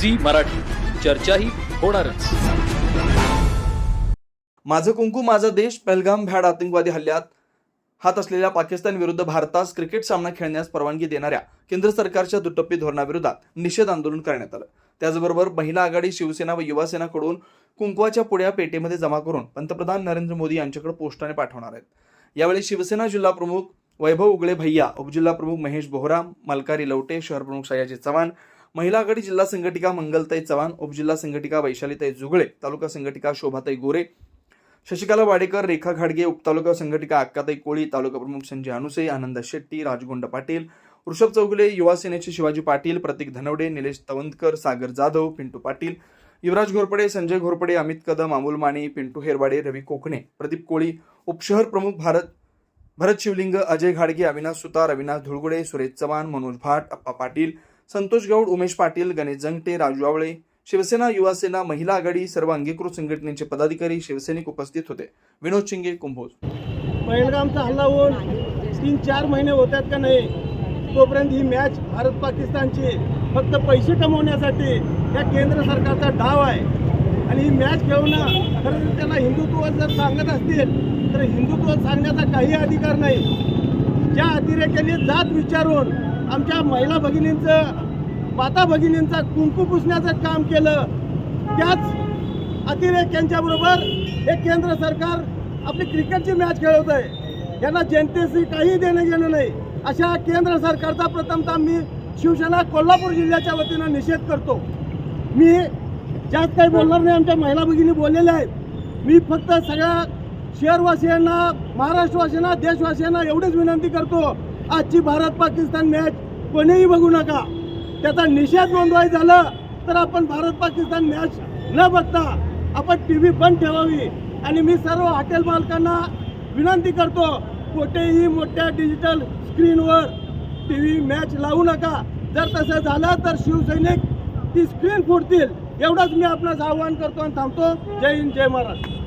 Zee Marathi. चर्चाही होणारच. माझं कुंकू माझा देश पहलगाम भ्याड आतंकवादी हल्ल्यात हात असलेल्या पाकिस्तान विरुद्ध भारतास क्रिकेट सामना खेळण्यास परवानगी देणाऱ्या केंद्र सरकारच्या दुटप्पी धोरणाविरोधात निषेध आंदोलन करण्यात आलं. त्याचबरोबर महिला आघाडी शिवसेना व युवासेनाकडून कुंकवाच्या पुढ्या पेटेमध्ये जमा करून पंतप्रधान नरेंद्र मोदी यांच्याकडे पोस्टाने पाठवणार आहेत. यावेळी शिवसेना जिल्हा प्रमुख वैभव उगळे भैया उपजिल्हा प्रमुख महेश बोहरा मलकारी लवटे शहर प्रमुख सयाजी चव्हाण महिला आघाडी जिल्हा संघटिका मंगलताई चव्हाण उपजिल्हा संघटिका वैशालीताई जुगळे तालुका संघटिका शोभाताई गोरे शशिकला वाडेकर रेखा घाडगे उपतालुका संघटिका अक्काताई कोळी तालुका प्रमुख संजय अनुसे आनंद शेट्टी राजगोंड पाटील ऋषभ चौगुले युवा सेनेचे शिवाजी पाटील प्रतीक धनवडे निलेश तवंतकर सागर जाधव पिंटू पाटील युवराज घोरपडे संजय घोरपडे अमित कदम अमोल माने पिंटू हेरवाडे रवी कोकणे प्रदीप कोळी उपशहर प्रमुख भारत भरत शिवलिंग अजय घाडगे अविनाश सुतार अविनाश धुळगुडे सुरेश चव्हाण मनोज भाट अप्पा पाटील संतोष गौड उमेश पाटील गणेश जंगटे राजू आवळे शिवसेना युवासेना महिला आघाडी सर्व अंगीकृत संघटनेचे पदाधिकारी शिवसैनिक उपस्थित होते. विनोद शिंगे कुंभोज. पहिलगामचा हल्ला होऊन तीन चार महिने होतात का नाही तोपर्यंत ही मॅच भारत पाकिस्तानची फक्त पैसे कमवण्यासाठी या केंद्र सरकारचा डाव आहे. आणि ही मॅच खेळणं खरं तर त्याला हिंदुत्व जर सांगत असतील तर हिंदुत्व सांगण्याचा काही अधिकार नाही. ज्या अतिरेक्यांनी जात विचारून आमच्या महिला भगिनींचं माता भगिनींचा कुंकू पुसण्याचं काम केलं त्याच अतिरेक्यांच्याबरोबर हे केंद्र सरकार आपली क्रिकेटची मॅच खेळवत आहे यांना जनतेशी काही देणं घेणं नाही. अशा केंद्र सरकारचा प्रथमतः मी शिवसेना कोल्हापूर जिल्ह्याच्या वतीनं निषेध करतो. मी जास्त काही बोलणार नाही. आमच्या महिला भगिनी बोललेल्या आहेत. मी फक्त सगळ्या शहरवासियांना महाराष्ट्रवासियांना देशवासियांना एवढीच विनंती करतो आजची भारत पाकिस्तान मॅच कोणीही बघू नका. त्याचा निषेध नोंदवाय झालं तर आपण भारत पाकिस्तान मॅच न बघता आपण टी व्ही बंद ठेवावी. आणि मी सर्व हॉटेल मालकांना विनंती करतो कुठेही मोठ्या डिजिटल स्क्रीनवर टी व्ही मॅच लावू नका. जर तसं झालं तर शिवसैनिक ती स्क्रीन फुटतील. एवढंच मी आपणास आवाहन करतो आणि थांबतो. जय हिंद जय महाराष्ट्र.